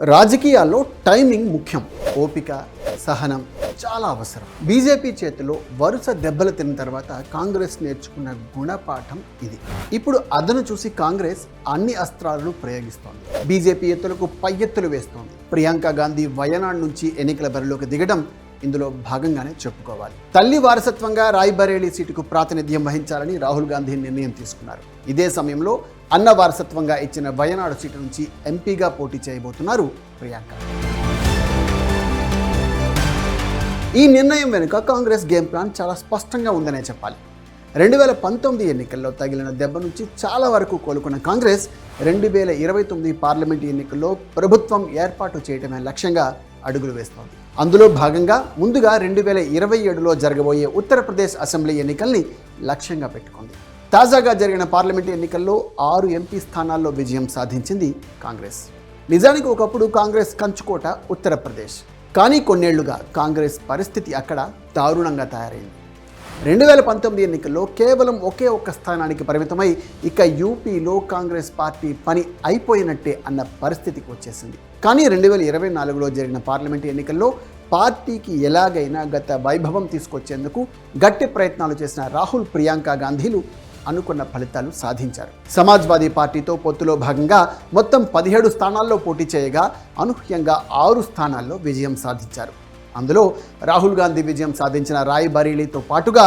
రాజకీయాల్లో టైమింగ్ ముఖ్యం. ఓపిక సహనం చాలా అవసరం. బీజేపీ చేతిలో వరుస దెబ్బలు తిన్న తర్వాత కాంగ్రెస్ నేర్చుకున్న గుణపాఠం ఇది. ఇప్పుడు అదను చూసి కాంగ్రెస్ అన్ని అస్త్రాలను ప్రయోగిస్తోంది. బీజేపీ ఎత్తులకు పై ఎత్తులు వేస్తోంది. ప్రియాంక గాంధీ వయనాడ్ నుంచి ఎన్నికల బరిలోకి దిగడం ఇందులో భాగంగానే చెప్పుకోవాలి. తల్లి వారసత్వంగా రాయ్బరేలీ సీటుకు ప్రాతినిధ్యం వహించాలని రాహుల్ గాంధీ నిర్ణయం తీసుకున్నారు. ఇదే సమయంలో అన్న వారసత్వంగా ఇచ్చిన వయనాడు సీటు నుంచి ఎంపీగా పోటీ చేయబోతున్నారు ప్రియాంక. ఈ నిర్ణయం వెనుక కాంగ్రెస్ గేమ్ ప్లాన్ చాలా స్పష్టంగా ఉందనే చెప్పాలి. రెండు వేల పంతొమ్మిది ఎన్నికల్లో తగిలిన దెబ్బ నుంచి చాలా వరకు కోలుకున్న కాంగ్రెస్ రెండు వేల ఇరవై తొమ్మిది పార్లమెంటు ఎన్నికల్లో ప్రభుత్వం ఏర్పాటు చేయడమే లక్ష్యంగా అడుగులు వేస్తోంది. అందులో భాగంగా ముందుగా రెండు వేల ఇరవై ఏడులో జరగబోయే ఉత్తరప్రదేశ్ అసెంబ్లీ ఎన్నికల్ని లక్ష్యంగా పెట్టుకుంది. తాజాగా జరిగిన పార్లమెంటు ఎన్నికల్లో ఆరు ఎంపీ స్థానాల్లో విజయం సాధించింది కాంగ్రెస్. నిజానికి ఒకప్పుడు కాంగ్రెస్ కంచుకోట ఉత్తరప్రదేశ్. కానీ కొన్నేళ్ళుగా కాంగ్రెస్ పరిస్థితి అక్కడ దారుణంగా తయారైంది. రెండు వేల పంతొమ్మిది ఎన్నికల్లో కేవలం ఒకే ఒక్క స్థానానికి పరిమితమై ఇక యూపీలో కాంగ్రెస్ పార్టీ పని అయిపోయినట్టే అన్న పరిస్థితికి వచ్చేసింది. కానీ రెండు వేల ఇరవై నాలుగులో జరిగిన పార్లమెంటు ఎన్నికల్లో పార్టీకి ఎలాగైనా గత వైభవం తీసుకొచ్చేందుకు గట్టి ప్రయత్నాలు చేసిన రాహుల్ ప్రియాంక గాంధీలు అనుకున్న ఫలితాలు సాధించారు. సమాజ్వాదీ పార్టీతో పొత్తులో భాగంగా మొత్తం పదిహేడు స్థానాల్లో పోటీ చేయగా అనూహ్యంగా ఆరు స్థానాల్లో విజయం సాధించారు. అందులో రాహుల్ గాంధీ విజయం సాధించిన రాయ్బరేలీతో పాటుగా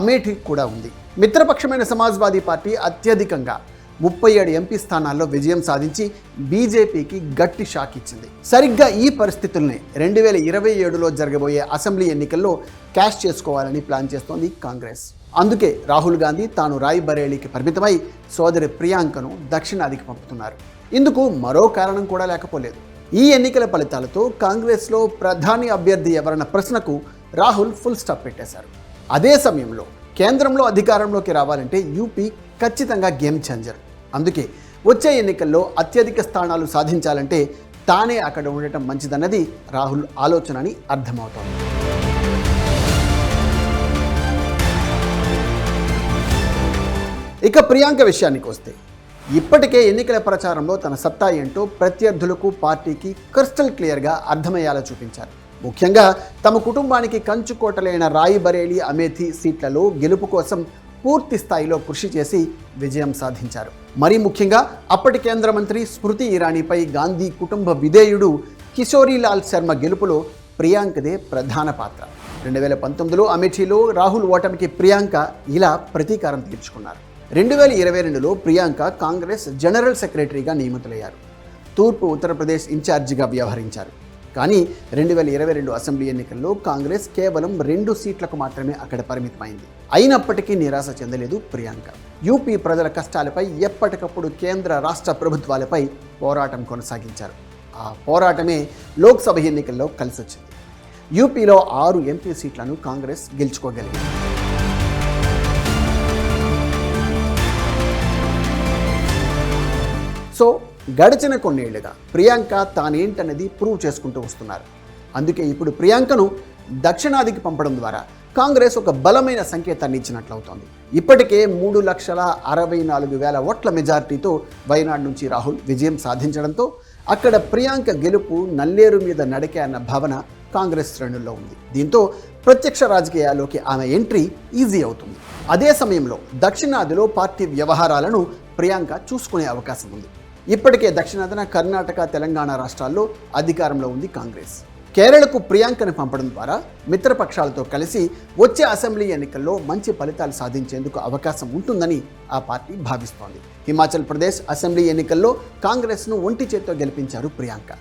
అమేఠీ కూడా ఉంది. మిత్రపక్షమైన సమాజ్వాదీ పార్టీ అత్యధికంగా ముప్పై ఏడు ఎంపీ స్థానాల్లో విజయం సాధించి బీజేపీకి గట్టి షాక్ ఇచ్చింది. సరిగ్గా ఈ పరిస్థితుల్ని రెండు వేల ఇరవై ఏడులో జరగబోయే అసెంబ్లీ ఎన్నికల్లో క్యాష్ చేసుకోవాలని ప్లాన్ చేస్తోంది కాంగ్రెస్. అందుకే రాహుల్ గాంధీ తాను రాయ్ బరేలీకి పరిమితమై సోదరి ప్రియాంకను దక్షిణాదికి పంపుతున్నారు. ఇందుకు మరో కారణం కూడా లేకపోలేదు. ఈ ఎన్నికల ఫలితాలతో కాంగ్రెస్లో ప్రధాని అభ్యర్థి ఎవరన్న ప్రశ్నకు రాహుల్ ఫుల్ స్టాప్ పెట్టేశారు. అదే సమయంలో కేంద్రంలో అధికారంలోకి రావాలంటే యూపీ ఖచ్చితంగా గేమ్ చేంజర్. అందుకే వచ్చే ఎన్నికల్లో అత్యధిక స్థానాలు సాధించాలంటే తానే అక్కడ ఉండటం మంచిదన్నది రాహుల్ ఆలోచన అని అర్థమవుతోంది. ఇక ప్రియాంక విషయానికి వస్తే ఇప్పటికే ఎన్నికల ప్రచారంలో తన సత్తా ఏంటో ప్రత్యర్థులకు పార్టీకి క్రిస్టల్ క్లియర్గా అర్థమయ్యేలా చూపించారు. ముఖ్యంగా తమ కుటుంబానికి కంచుకోటలైన రాయి బరేలీ అమేథీ సీట్లలో గెలుపు కోసం పూర్తి స్థాయిలో కృషి చేసి విజయం సాధించారు. మరీ ముఖ్యంగా అప్పటి కేంద్ర మంత్రి స్మృతి ఇరానీపై గాంధీ కుటుంబ విధేయుడు కిషోరీలాల్ శర్మ గెలుపులో ప్రియాంకదే ప్రధాన పాత్ర. రెండు వేల పంతొమ్మిదిలో అమేఠీలో రాహుల్ ఓటమికి ప్రియాంక ఇలా ప్రతీకారం తీర్చుకున్నారు. రెండు వేల ఇరవై రెండులో ప్రియాంక కాంగ్రెస్ జనరల్ సెక్రటరీగా నియమితులయ్యారు. తూర్పు ఉత్తరప్రదేశ్ ఇన్ఛార్జిగా వ్యవహరించారు. కానీ రెండు వేల ఇరవై రెండు అసెంబ్లీ ఎన్నికల్లో కాంగ్రెస్ కేవలం రెండు సీట్లకు మాత్రమే అక్కడ పరిమితమైంది. అయినప్పటికీ నిరాశ చెందలేదు ప్రియాంక. యూపీ ప్రజల కష్టాలపై ఎప్పటికప్పుడు కేంద్ర రాష్ట్ర ప్రభుత్వాలపై పోరాటం కొనసాగించారు. ఆ పోరాటమే లోక్సభ ఎన్నికల్లో కలిసొచ్చింది. యూపీలో ఆరు ఎంపీ సీట్లను కాంగ్రెస్ గెలుచుకోగలిగింది. సో గడిచిన కొన్నేళ్ళుగా ప్రియాంక తానేంటనేది ప్రూవ్ చేసుకుంటూ వస్తున్నారు. అందుకే ఇప్పుడు ప్రియాంకను దక్షిణాదికి పంపడం ద్వారా కాంగ్రెస్ ఒక బలమైన సంకేతాన్ని ఇచ్చినట్లవుతోంది. ఇప్పటికే మూడు లక్షల అరవై నాలుగు వేల ఓట్ల మెజారిటీతో వయనాడ్ నుంచి రాహుల్ విజయం సాధించడంతో అక్కడ ప్రియాంక గెలుపు నల్లేరు మీద నడకే అన్న భావన కాంగ్రెస్ శ్రేణుల్లో ఉంది. దీంతో ప్రత్యక్ష రాజకీయాల్లోకి ఆమె ఎంట్రీ ఈజీ అవుతుంది. అదే సమయంలో దక్షిణాదిలో పార్టీ వ్యవహారాలను ప్రియాంక చూసుకునే అవకాశం ఉంది. ఇప్పటికే దక్షిణాదిన కర్ణాటక తెలంగాణ రాష్ట్రాల్లో అధికారంలో ఉంది కాంగ్రెస్. కేరళకు ప్రియాంకను పంపడం ద్వారా మిత్రపక్షాలతో కలిసి వచ్చే అసెంబ్లీ ఎన్నికల్లో మంచి ఫలితాలు సాధించేందుకు అవకాశం ఉంటుందని ఆ పార్టీ భావిస్తోంది. హిమాచల్ ప్రదేశ్ అసెంబ్లీ ఎన్నికల్లో కాంగ్రెస్ను ఒంటి చేత్తో గెలిపించారు ప్రియాంక.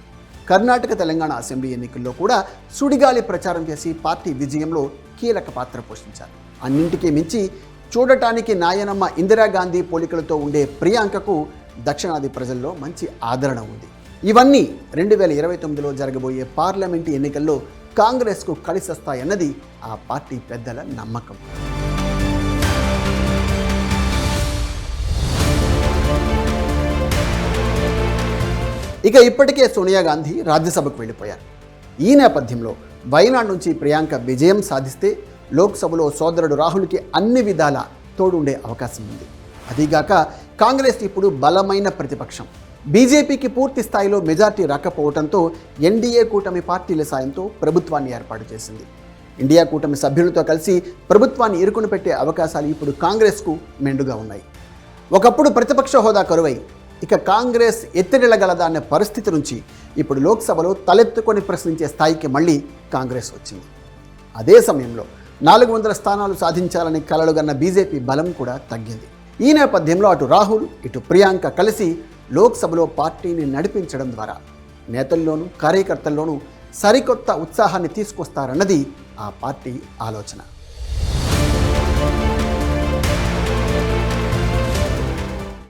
కర్ణాటక తెలంగాణ అసెంబ్లీ ఎన్నికల్లో కూడా సుడిగాలి ప్రచారం చేసి పార్టీ విజయంలో కీలక పాత్ర పోషించారు. అన్నింటికీ మించి చూడటానికి నాయనమ్మ ఇందిరాగాంధీ పోలికలతో ఉండే ప్రియాంకకు దక్షిణాది ప్రజల్లో మంచి ఆదరణ ఉంది. ఇవన్నీ రెండు వేల ఇరవై తొమ్మిదిలో జరగబోయే పార్లమెంటు ఎన్నికల్లో కాంగ్రెస్కు కలిసొస్తాయన్నది ఆ పార్టీ పెద్దల నమ్మకం. ఇక ఇప్పటికే సోనియా గాంధీ రాజ్యసభకు వెళ్ళిపోయారు. ఈ నేపథ్యంలో వయనాడ్ నుంచి ప్రియాంక విజయం సాధిస్తే లోక్సభలో సోదరుడు రాహుల్కి అన్ని విధాల తోడుండే అవకాశం ఉంది. అదీగాక కాంగ్రెస్ ఇప్పుడు బలమైన ప్రతిపక్షం. బీజేపీకి పూర్తి స్థాయిలో మెజార్టీ రాకపోవడంతో ఎన్డీఏ కూటమి పార్టీల సాయంతో ప్రభుత్వాన్ని ఏర్పాటు చేసింది. ఇండియా కూటమి సభ్యులతో కలిసి ప్రభుత్వాన్ని ఇరుకును పెట్టే అవకాశాలు ఇప్పుడు కాంగ్రెస్కు మెండుగా ఉన్నాయి. ఒకప్పుడు ప్రతిపక్ష హోదా కరువై ఇక కాంగ్రెస్ ఎత్తిరెళ్ళగలదా అనే పరిస్థితి నుంచి ఇప్పుడు లోక్సభలో తలెత్తుకొని ప్రశ్నించే స్థాయికి మళ్ళీ కాంగ్రెస్ వచ్చింది. అదే సమయంలో నాలుగు వందల స్థానాలు సాధించాలని కలలుగన్న బీజేపీ బలం కూడా తగ్గింది. ఈ నేపథ్యంలో అటు రాహుల్ ఇటు ప్రియాంక కలిసి లోక్సభలో పార్టీని నడిపించడం ద్వారా నేతల్లోనూ కార్యకర్తల్లోనూ సరికొత్త ఉత్సాహాన్ని తీసుకొస్తారన్నది ఆ పార్టీ ఆలోచన.